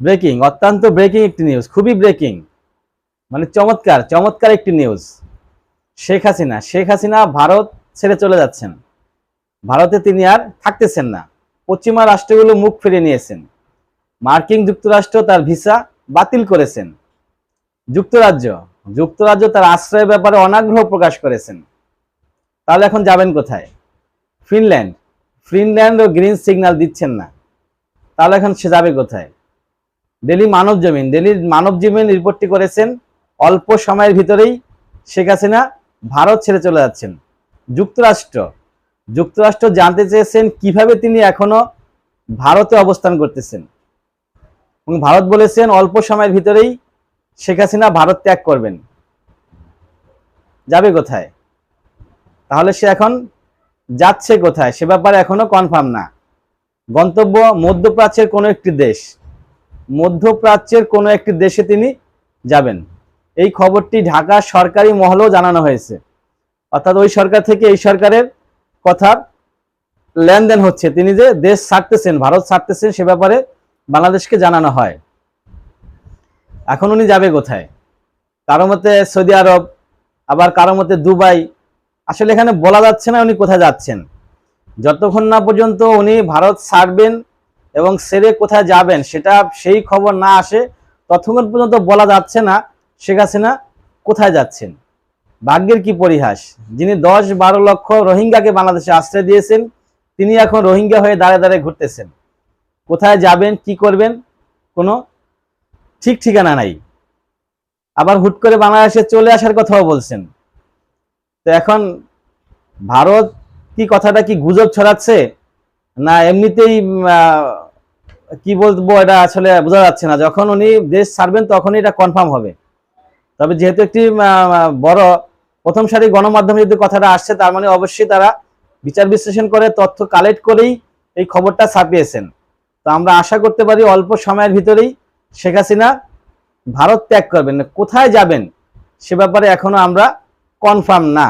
Breaking অত্যন্ত breaking একটি news খুবই ব্রেকিং মানে চমৎকার চমৎকার একটি নিউজ শেখ হাসিনা শেখ হাসিনা ভারত ছেড়ে চলে যাচ্ছেন। ভারতে তিনি আর থাকতেছেন না। পশ্চিমা রাষ্ট্রগুলো মুখ ফিরিয়ে নিয়েছেন। মার্কিন যুক্তরাষ্ট্র তার ভিসা বাতিল করেছেন। যুক্তরাজ্য যুক্তরাজ্য তার আশ্রয়ের ব্যাপারে অনাগ্রহ প্রকাশ করেছেন। তাহলে এখন যাবেন কোথায়? ফিনল্যান্ড। ফিনল্যান্ডও গ্রিন সিগন্যাল দিচ্ছেন না। তাহলে এখন সে যাবে কোথায়? ডেলি মানব জমিন। ডেলির মানব জমিন রিপোর্টটি করেছেন, অল্প সময়ের ভিতরেই শেখ হাসিনা ভারত ছেড়ে চলে যাচ্ছেন। যুক্তরাষ্ট্র। যুক্তরাষ্ট্র জানতে চেয়েছেন কীভাবে তিনি এখনও ভারতে অবস্থান করতেছেন। এবং ভারত বলেছেন, অল্প সময়ের ভিতরেই শেখ হাসিনা ভারত ত্যাগ করবেন। যাবে কোথায়? তাহলে সে এখন যাচ্ছে কোথায়? সে ব্যাপারে এখনও কনফার্ম না। গন্তব্য মধ্যপ্রাচ্যের কোনো একটি দেশ। মধ্যপ্রাচ্যের কোনো একটি দেশে তিনি যাবেন। এই খবরটি ঢাকা সরকারি মহলেও জানানো হয়েছে। অর্থাৎ ওই সরকার থেকে এই সরকারের কথার লেনদেন হচ্ছে। তিনি যে দেশ ছাড়তেছেন, ভারত ছাড়তেছেন, সে ব্যাপারে বাংলাদেশকে জানানো হয়। এখন উনি যাবে কোথায়? কারও মতে সৌদি আরব, আবার কারও মতে দুবাই। আসলে এখানে বলা যাচ্ছে না উনি কোথায় যাচ্ছেন। যতক্ষণ না পর্যন্ত উনি ভারত ছাড়বেন এবং সেরে কোথায় যাবেন সেটা সেই খবর না আসে ততক্ষণ পর্যন্ত বলা যাচ্ছে না, শেখ হাসিনা কোথায় যাচ্ছেন? ভাগ্যের কি পরিহাস? যিনি দশ বারো লক্ষ রোহিঙ্গাকে বাংলাদেশে আশ্রয় দিয়েছেন, তিনি এখন রোহিঙ্গা হয়ে দাঁড়ে দাঁড়িয়ে ঘুরতেছেন। কোথায় যাবেন, কি করবেন, কোনো ঠিক ঠিকানা নাই। আবার হুট করে বাংলাদেশে চলে আসার কথাও বলছেন। তো এখন ভারত কি কথাটা কি গুজব ছড়াচ্ছে? না, এমনিতেই কি বলব, এটা আসলে বোঝা যাচ্ছে না। যখন উনি দেশ ছাড়বেন, তখনই এটা কনফার্ম হবে। তবে যেহেতু একটি বড়, প্রথম সারি গণমাধ্যমে যদি কথাটা আসছে, তার মানে অবশ্যই তারা বিচার বিশ্লেষণ করে, তথ্য কালেক্ট করেই এই খবরটা ছাপিয়েছেন। তো আমরা আশা করতে পারি, অল্প সময়ের ভিতরেই শেখ হাসিনা ভারত ত্যাগ করবেন। কোথায় যাবেন, সে ব্যাপারে এখনও আমরা কনফার্ম না।